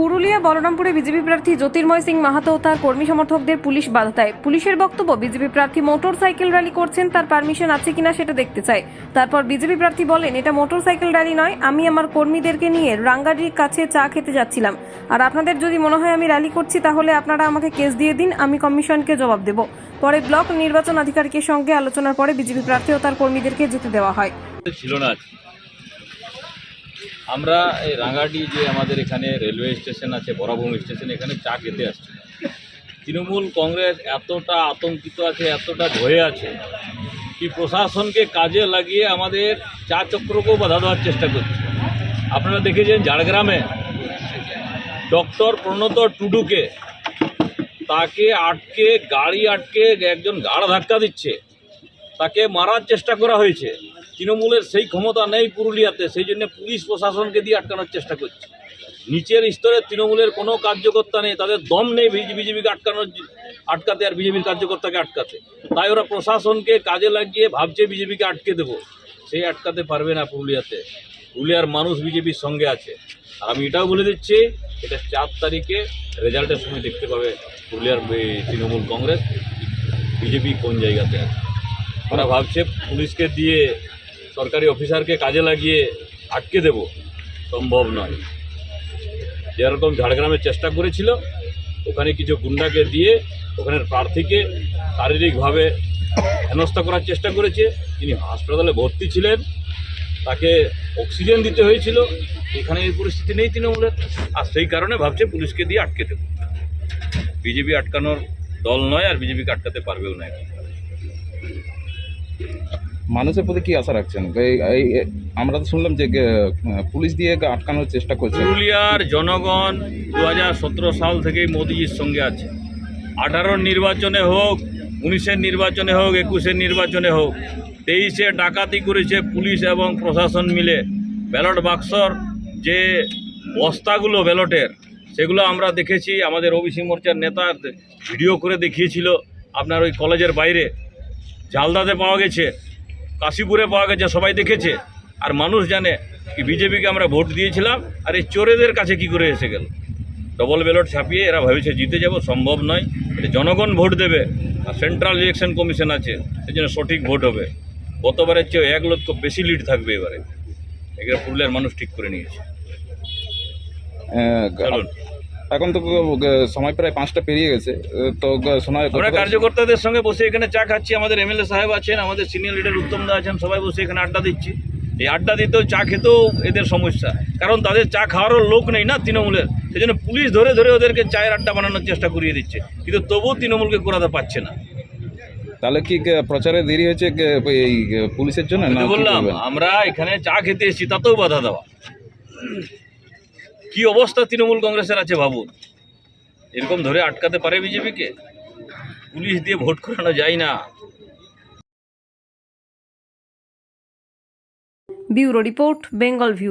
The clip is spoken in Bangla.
পুরুলিয়া বলরামপুরে বিজেপি প্রার্থী জ্যোতির্ময় সিং মাহাতো তার কর্মী সমর্থকদের পুলিশ বাধা দেয়। পুলিশের বক্তব্য, বিজেপি প্রার্থী মোটর সাইকেল র্যালি করছেন, তার পারমিশন আছে কিনা সেটা দেখতে চায়। তারপর বিজেপি প্রার্থী বলেন, এটা মোটর সাইকেল র্যালি নয়, আমি আমার কর্মীদেরকে নিয়ে রাঙ্গাডির কাছে চা খেতে যাচ্ছিলাম। আর আপনাদের যদি মনে হয় আমি র্যালি করছি, তাহলে আপনারা আমাকে কেস দিয়ে দিন, আমি কমিশনকে জবাব দেব। পরে ব্লক নির্বাচন আধিকারিকের সঙ্গে আলোচনার পরে বিজেপি প্রার্থী ও তার কর্মীদেরকে যেতে দেওয়া হয়। আমরা এই রাঙ্গাটি যে আমাদের এখানে রেলওয়ে স্টেশন আছে, বরাভূমি স্টেশন, এখানে চা খেতে আসছি। তৃণমূল কংগ্রেস এতটা আতঙ্কিত আছে, এতটা ভয়ে আছে কি প্রশাসনকে কাজে লাগিয়ে আমাদের চা চক্রকেও বাধা দেওয়ার চেষ্টা করছে। আপনারা দেখেছেন ঝাড়গ্রামে ডক্টর প্রণত টুডুকে তাকে আটকে, গাড়ি আটকে একজন গাড় ধাক্কা দিচ্ছে। তাকে মারার চেষ্টা করা হয়েছে। তৃণমূলের সেই ক্ষমতা নেই পুরুলিয়াতে, সেই জন্য পুলিশ প্রশাসনকে দিয়ে আটকানোর চেষ্টা করছে। নিচের স্তরে তৃণমূলের কোনো কার্যকর্তা নেই, তাদের দম নেই বিজেপিকে আটকানোর আটকাতে আর বিজেপির কার্যকর্তাকে আটকাতে। তাই ওরা প্রশাসনকে কাজে লাগিয়ে ভাবছে বিজেপিকে আটকে দেবো। সেই আটকাতে পারবে না পুরুলিয়াতে। পুরুলিয়ার মানুষ বিজেপির সঙ্গে আছে। আর আমি এটাও বলে দিচ্ছি, এটা চার তারিখে রেজাল্টের সময় দেখতে পাবে পুরুলিয়ার তৃণমূল কংগ্রেস, বিজেপি কোন জায়গাতে আছে। ওরা ভাবছে পুলিশকে দিয়ে সরকারি অফিসারকে কাজে লাগিয়ে আটকে দেব, সম্ভব নয়। যেরকম ঝাড়গ্রামে চেষ্টা করেছিল, ওখানে কিছু গুন্ডাকে দিয়ে ওখানের প্রার্থীকে শারীরিকভাবে হেনস্থা করার চেষ্টা করেছে। তিনি হাসপাতালে ভর্তি ছিলেন, তাকে অক্সিজেন দিতে হয়েছিল। এখানে এই পরিস্থিতি নেই তৃণমূলের। আর সেই কারণে ভাবছে পুলিশকে দিয়ে আটকে দেব। বিজেপি আটকানোর দল নয় আর বিজেপিকে আটকাতে পারবেও না। মানুষের প্রতি কি আশা রাখছেন? এই- আমরা তো শুনলাম যে পুলিশ দিয়ে আটকানোর চেষ্টা করছে। পুরুলিয়ার জনগণ দু হাজার সতেরো সাল থেকেই মোদিজির সঙ্গে আছে। আঠারোর নির্বাচনে হোক, উনিশের নির্বাচনে হোক, একুশের নির্বাচনে হোক, তেইশে ডাকাতি করেছে পুলিশ এবং প্রশাসন মিলে। ব্যালট বাক্সর যে বস্তাগুলো ব্যালটের, সেগুলো আমরা দেখেছি। আমাদের ওবিসি মোর্চার নেতা ভিডিও করে দেখিয়েছিল। আপনার ওই কলেজের বাইরে। জালদাতে পাওয়া গেছে। কাশীপুরে পাওয়া গেছে সবাই দেখেছে। আর মানুষ জানে কি বিজেপিকে আমরা ভোট দিয়েছিলাম আর এই চোরেদের কাছে কি করে এসে গেল? ডবল ব্যালট ছাপিয়ে এরা ভেবেছে জিতে যাব সম্ভব নয়। এটা জনগণ ভোট দেবে আর সেন্ট্রাল ইলেকশন কমিশন আছে সেই জন্য সঠিক ভোট হবে। গতবারের চেয়ে এক লক্ষ বেশি লিড থাকবে এবারে। এগুলো পুরুলিয়ার মানুষ ঠিক করে নিয়েছে। চলুন। এখন তো সময় প্রায় পাঁচটা পেরিয়ে গেছে তো শোনা আমরা কার্যকর্তাদের সঙ্গে বসে এখানে চা খাচ্ছি আমাদের এমএলএ সাহেব আছেন আমাদের সিনিয়র লিডার উত্তম দা আছেন সবাই বসে এখানে আড্ডা দিচ্ছি। এই আড্ডা দিতেও চা খেতেও এদের সমস্যা কারণ তাদের চা খাওয়ারও লোক নেই না তৃণমূলের সেই জন্য পুলিশ ধরে ধরে ওদেরকে চায়ের আড্ডা বানানোর চেষ্টা করিয়ে দিচ্ছে কিন্তু তবুও তৃণমূলকে করাতে পারছে না। তাহলে কি প্রচারে দেরি হয়েছে এই পুলিশের জন্য না বললাম আমরা এখানে চা খেতে এসেছি তাতেও বাধা দেওয়া। কি অবস্থা তৃণমূল কংগ্রেসের আছে ভাবুন? এরকম ধরে আটকাতে পারে বিজেপিকে? পুলিশ দিয়ে ভোট করানো যায় না। Bureau report, Bengal view.